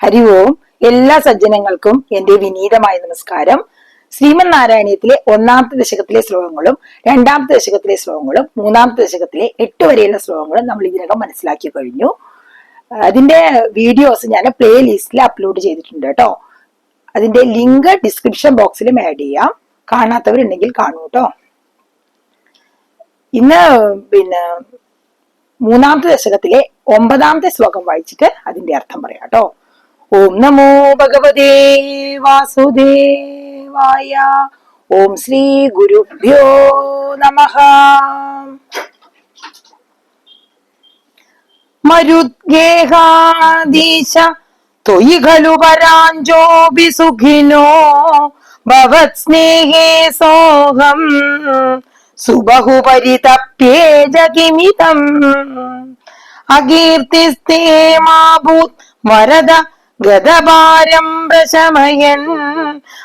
ഹരി ഓം. എല്ലാ സജ്ജനങ്ങൾക്കും എന്റെ വിനീതമായ നമസ്കാരം. ശ്രീമൻ നാരായണീയത്തിലെ ഒന്നാമത്തെ ദശകത്തിലെ ശ്ലോകങ്ങളും രണ്ടാമത്തെ ദശകത്തിലെ ശ്ലോകങ്ങളും മൂന്നാമത്തെ ദശകത്തിലെ എട്ട് വരെയുള്ള ശ്ലോകങ്ങളും നമ്മൾ ഇതിനകം മനസ്സിലാക്കി കഴിഞ്ഞു. അതിന്റെ വീഡിയോസ് ഞാൻ പ്ലേ ലിസ്റ്റിൽ അപ്ലോഡ് ചെയ്തിട്ടുണ്ട് കേട്ടോ. അതിന്റെ ലിങ്ക് ഡിസ്ക്രിപ്ഷൻ ബോക്സിലും ആഡ് ചെയ്യാം. കാണാത്തവരുണ്ടെങ്കിൽ കാണൂ കേട്ടോ. ഇന്ന് പിന്നെ മൂന്നാമത്തെ ദശകത്തിലെ ഒമ്പതാമത്തെ ശ്ലോകം വായിച്ചിട്ട് അതിന്റെ അർത്ഥം പറയാം കേട്ടോ. ഓം നമോ ഭഗവതേ വാസുദേവായ ഓം ശ്രീ ഗുരുഭ്യോ നമഃ മരുദ്ഗേഹാദീശ ത്വയി ഖലു പരാഞ്ജോപി സുഖിനോ ഭവത് സ്നേഹേ സോഹം സുബഹു പരിതപ്യേജ കിമിതം അകീർത്തിസ്തേ മാഭൂത് വരദ ഗതഭാരം പ്രശമയൻ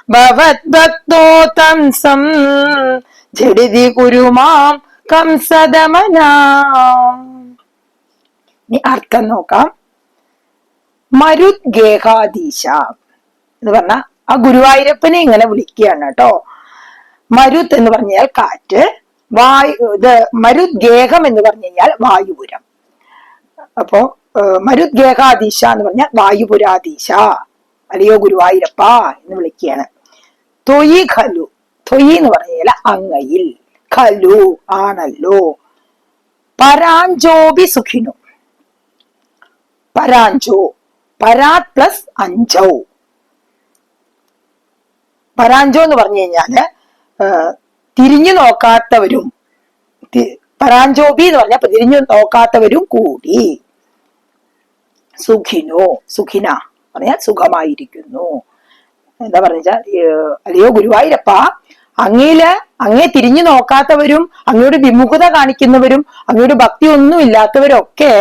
ഭവദ്ഭക്തോ തംസം ജഡിതി കുരുമാം കംസദമന. അർത്ഥം നോക്കാം. മരുദ്ഗേഹാദീശ എന്ന് പറഞ്ഞ ആ ഗുരുവായൂരപ്പനെ ഇങ്ങനെ വിളിക്കുകയാണ് കേട്ടോ. മരുത് എന്ന് പറഞ്ഞാൽ കാറ്റ് വായു ഇത് മരുദ്ഗേഹം എന്ന് പറഞ്ഞു കഴിഞ്ഞാൽ വായുപുരം. അപ്പോ മരുദ്ഗേഹാദീശ എന്ന് പറഞ്ഞാൽ വായുപുരാദീശ അല്ലയോ ഗുരുവായൂരപ്പ എന്ന് വിളിക്കുകയാണ്. തൊയി ഖലു തൊയി എന്ന് പറഞ്ഞാൽ അങ്ങയിൽ ഖലു ആണല്ലോ. പരാഞ്ചോബി സുഖിനു. പരാഞ്ചോ പരാത് പ്ലസ് അഞ്ചൗ. പരാഞ്ചോ എന്ന് പറഞ്ഞു കഴിഞ്ഞാൽ തിരിഞ്ഞു നോക്കാത്തവരും പരാഞ്ചോബി എന്ന് പറഞ്ഞാൽ തിരിഞ്ഞു നോക്കാത്തവരും കൂടി. സുഖിനോ സുഖിന. പറഞ്ഞാൽ സുഖമായിരിക്കുന്നു. എന്താ പറഞ്ഞാ അല്ലയോ ഗുരുവായൂരപ്പ അങ്ങയിൽ അങ്ങേ തിരിഞ്ഞു നോക്കാത്തവരും അങ്ങയോട് വിമുഖത കാണിക്കുന്നവരും അങ്ങയോട് ഭക്തി ഒന്നും ഇല്ലാത്തവരൊക്കെ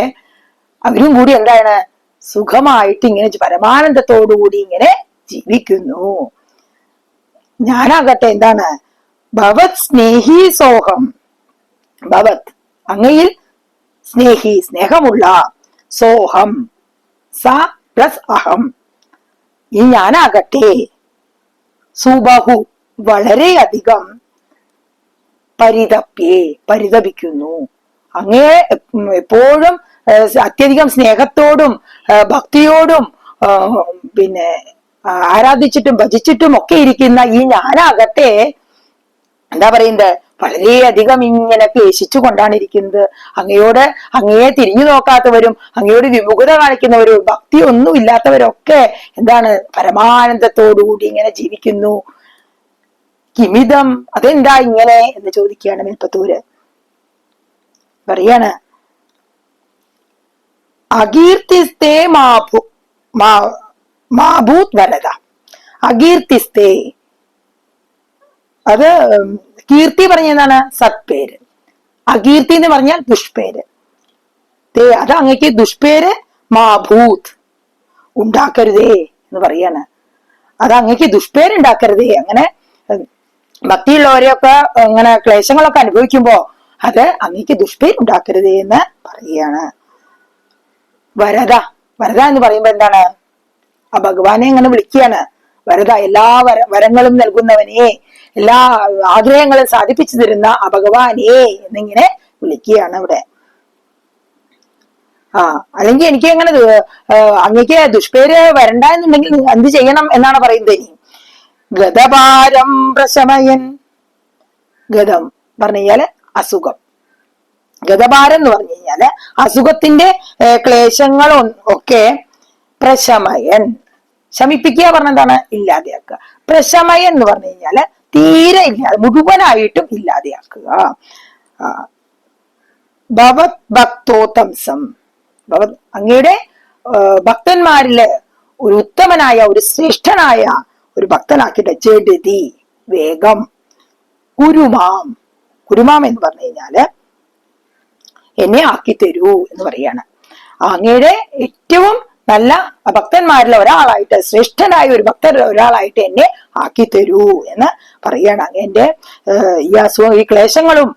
അവരും കൂടി എന്താണ് സുഖമായിട്ട് ഇങ്ങനെ പരമാനന്ദത്തോടുകൂടി ഇങ്ങനെ ജീവിക്കുന്നു. ഞാനാകട്ടെ എന്താണ് ഭവത് സ്നേഹി സോഹം. ഭവത് അങ്ങയിൽ സ്നേഹി സ്നേഹമുള്ള സോഹം. സ പ്ലസ് അഹം. ഈ ഞാനാകട്ടെ. സുബഹു വളരെയധികം പരിതപ്യേ പരിതപിക്കുന്നു. അങ്ങേ എപ്പോഴും അത്യധികം സ്നേഹത്തോടും ഭക്തിയോടും പിന്നെ ആരാധിച്ചിട്ടും ഭജിച്ചിട്ടും ഒക്കെ ഇരിക്കുന്ന ഈ ഞാനാകട്ടെ എന്താ പറയുന്നത് വളരെയധികം ഇങ്ങനെ ക്ലേശിച്ചു കൊണ്ടാണ് ഇരിക്കുന്നത്. അങ്ങയോട് അങ്ങയെ തിരിഞ്ഞു നോക്കാത്തവരും അങ്ങയോട് വിമുഖത കാണിക്കുന്നവരും ഭക്തി ഒന്നും ഇല്ലാത്തവരൊക്കെ എന്താണ് പരമാനന്ദത്തോടുകൂടി ഇങ്ങനെ ജീവിക്കുന്നു. കിമിതം അതെന്താ ഇങ്ങനെ എന്ന് ചോദിക്കുകയാണ് മേൽപ്പത്തൂര്. പറയാണ് അകീർത്തിസ്തേ മാ മാഭൂത് വരത അകീർത്തിസ്തേ അത് കീർത്തി പറഞ്ഞ എന്താണ്? സത്പേര്. അകീർത്തി എന്ന് പറഞ്ഞാൽ ദുഷ്പേര്. അത് അങ്ങക്ക് ദുഷ്പേര് മാഭൂത് ഉണ്ടാക്കരുതേ എന്ന് പറയാണ്. അത് അങ്ങക്ക് ദുഷ്പേരുണ്ടാക്കരുതേ അങ്ങനെ ഉം, ഭക്തിയുള്ളവരെയൊക്കെ ഇങ്ങനെ ക്ലേശങ്ങളൊക്കെ അനുഭവിക്കുമ്പോ അത് അങ്ങക്ക് ദുഷ്പേരുണ്ടാക്കരുതേ എന്ന് പറയാണ്. വരദ വരദ എന്ന് പറയുമ്പോ എന്താണ്? ആ ഭഗവാനെ ഇങ്ങനെ വിളിക്കുകയാണ്. വരദ എല്ലാ വര വരങ്ങളും നൽകുന്നവനെ എല്ലാ ആഗ്രഹങ്ങളും സാധിപ്പിച്ചു തരുന്ന ആ ഭഗവാനെ എന്നിങ്ങനെ വിളിക്കുകയാണ് ഇവിടെ. ആ അല്ലെങ്കിൽ എനിക്ക് എങ്ങനെ അങ്ങക്ക് ദുഷ്പേര് വരണ്ട എന്നുണ്ടെങ്കിൽ എന്ത് ചെയ്യണം എന്നാണ് പറയുന്നത് ഇനി. ഗതഭാരം പ്രശമയൻ. ഗതം പറഞ്ഞു കഴിഞ്ഞാൽ അസുഖം. ഗതഭാരം എന്ന് പറഞ്ഞു കഴിഞ്ഞാൽ അസുഖത്തിന്റെ ക്ലേശങ്ങൾ ഒക്കെ പ്രശമയൻ. ശമിപ്പിക്കുക പറഞ്ഞ എന്താണ്? ഇല്ലാതെയാക്കുക. പ്രശമയൻ എന്ന് പറഞ്ഞു കഴിഞ്ഞാൽ തീരെ ഇല്ലാതെ മുഴുവനായിട്ടും ഇല്ലാതെയാക്കുക. ഭവത് ഭക്തോതംസം ഭവത് അങ്ങയുടെ ഭക്തന്മാരിൽ ഒരു ഉത്തമനായ ഒരു ശ്രേഷ്ഠനായ ഒരു ഭക്തനാക്കിയിട്ട് ചെടുതി വേഗം. കുരുമാം. കുരുമാം എന്ന് പറഞ്ഞു കഴിഞ്ഞാൽ എന്നെ ആക്കി തരൂ എന്ന് പറയാണ്. അങ്ങയുടെ ഏറ്റവും നല്ല ഭക്തന്മാരിൽ ഒരാളായിട്ട് ശ്രേഷ്ഠനായ ഒരു ഭക്തരിൽ ഒരാളായിട്ട് എന്നെ ആക്കി തരൂ എന്ന് പറയണം. എന്റെ ഈ അസുഖം ഈ ക്ലേശങ്ങളും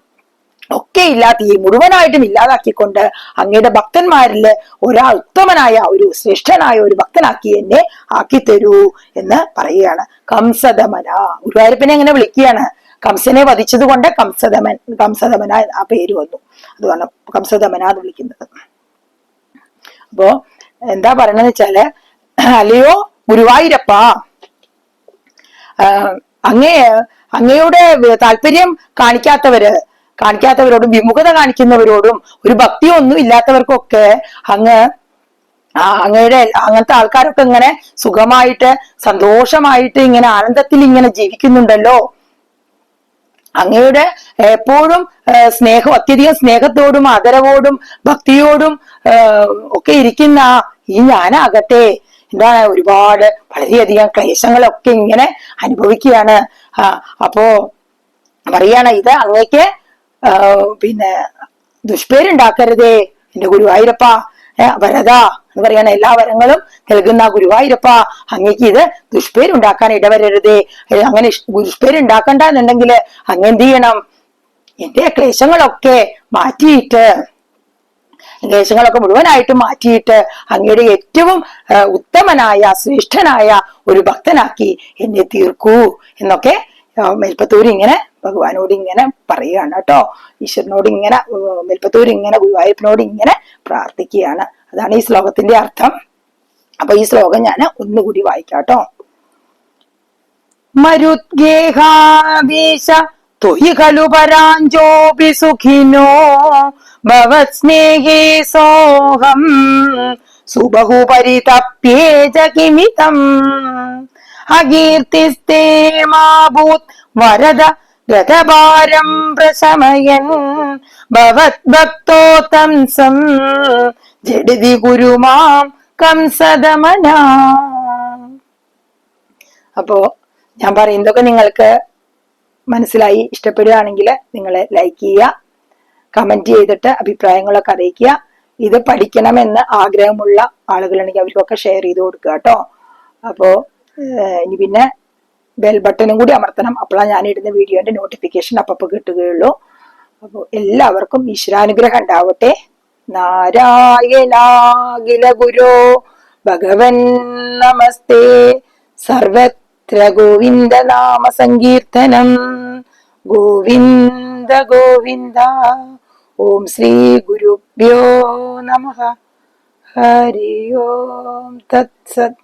ഒക്കെ ഇല്ലാത്ത ഈ മുഴുവനായിട്ടും ഇല്ലാതാക്കിക്കൊണ്ട് അങ്ങയുടെ ഭക്തന്മാരിൽ ഒരാൾ ഉത്തമനായ ഒരു ശ്രേഷ്ഠനായ ഒരു ഭക്തനാക്കി എന്നെ ആക്കി തരൂ എന്ന് പറയുകയാണ് കംസദമന. ഗുരുവായൂരപ്പനെ എങ്ങനെ വിളിക്കുകയാണ്? കംസനെ വധിച്ചത് കൊണ്ട് കംസദമൻ കംസദമന ആ പേര് വന്നു. അതുകൊണ്ട് കംസദമന എന്ന് വിളിക്കുന്നത്. അപ്പോ എന്താ പറയണെന്ന് വെച്ചാൽ അല്ലയോ ഗുരുവായൂരപ്പ. അങ്ങേ അങ്ങയുടെ താല്പര്യം കാണിക്കാത്തവര് കാണിക്കാത്തവരോടും വിമുഖത കാണിക്കുന്നവരോടും ഒരു ഭക്തിയൊന്നും ഇല്ലാത്തവർക്കൊക്കെ അങ്ങ് അങ്ങയുടെ അങ്ങനത്തെ ആൾക്കാരൊക്കെ ഇങ്ങനെ സുഖമായിട്ട് സന്തോഷമായിട്ട് ഇങ്ങനെ ആനന്ദത്തിൽ ഇങ്ങനെ ജീവിക്കുന്നുണ്ടല്ലോ. അങ്ങയുടെ എപ്പോഴും സ്നേഹം അത്യധികം സ്നേഹത്തോടും ആദരവോടും ഭക്തിയോടും ഒക്കെ ഇരിക്കുന്ന ഈ ഞാനാകട്ടെ എന്താ ഒരുപാട് വളരെയധികം ക്ലേശങ്ങളൊക്കെ ഇങ്ങനെ അനുഭവിക്കുകയാണ്. അപ്പോ പറയാണ് ഇത് അങ്ങേക്ക് പിന്നെ ദുഷ്പേരുണ്ടാക്കരുതേ എന്റെ ഗുരുവായൂരപ്പ വരതാ എന്ന് പറയുന്ന എല്ലാ വരങ്ങളും നൽകുന്ന ഗുരുവായൂരപ്പ അങ്ങേക്ക് ഇത് ദുഷ്പേരുണ്ടാക്കാൻ ഇടവരരുതേ. അങ്ങനെ ദുഷ്പേരുണ്ടാക്കണ്ട എന്നുണ്ടെങ്കിൽ അങ്ങ് എന്ത് ചെയ്യണം? എന്റെ ക്ലേശങ്ങളൊക്കെ മാറ്റിയിട്ട് ക്ലേശങ്ങളൊക്കെ മുഴുവനായിട്ട് മാറ്റിയിട്ട് അങ്ങയുടെ ഏറ്റവും ഉത്തമനായ ശ്രേഷ്ഠനായ ഒരു ഭക്തനാക്കി എന്നെ തീർക്കൂ എന്നൊക്കെ മേൽപ്പത്തൂർ ഇങ്ങനെ ഭഗവാനോട് ഇങ്ങനെ പറയുകയാണ് കേട്ടോ. ഈശ്വരനോട് ഇങ്ങനെ മേൽപ്പത്തൂർ ഇങ്ങനെ ഗുരുവായൂരപ്പനോട് ഇങ്ങനെ പ്രാർത്ഥിക്കുകയാണ്. അതാണ് ഈ ശ്ലോകത്തിന്റെ അർത്ഥം. അപ്പൊ ഈ ശ്ലോകം ഞാൻ ഒന്നുകൂടി വായിക്കാട്ടോ. കേട്ടോ മരുദ്ഗേഹാദേശ ത്വയി ഖലു പരാഞ്ചോപി സുഖിനോ സോഹം സുബഹു പരിതപ്യേജ കിമിതം മാഭൂത് വരദ ഗതഭാരം പ്രശമയൻ. ഭവത് തംസം ജഡിതി ഗുരുമാം കംസദമന. അപ്പോ ഞാൻ പറയുന്നതൊക്കെ നിങ്ങൾക്ക് മനസ്സിലായി ഇഷ്ടപ്പെടുകയാണെങ്കിൽ നിങ്ങൾ ലൈക്ക് ചെയ്യുക കമന്റ് ചെയ്തിട്ട് അഭിപ്രായങ്ങളൊക്കെ അറിയിക്കുക. ഇത് പഠിക്കണമെന്ന് ആഗ്രഹമുള്ള ആളുകളുണ്ടെങ്കിൽ അവർക്കൊക്കെ ഷെയർ ചെയ്ത് കൊടുക്കുക കേട്ടോ. അപ്പോ ഇനി പിന്നെ ബെൽ ബട്ടണും കൂടി അമർത്തണം. അപ്പോഴാണ് ഞാൻ ഇടുന്ന വീഡിയോന്റെ നോട്ടിഫിക്കേഷൻ അപ്പപ്പോൾ കിട്ടുകയുള്ളൂ. അപ്പോൾ എല്ലാവർക്കും ഈശ്വരാനുഗ്രഹം ഉണ്ടാവട്ടെ. നാരായണാഖില ഗുരോ ഭഗവൻ നമസ്തേ. സർവത്ര ഗോവിന്ദ നാമ സങ്കീർത്തനം ഗോവിന്ദ ഗോവിന്ദ. ഓം ശ്രീ ഗുരുഭ്യോ നമ. ഹരി ഓം തത്സത്.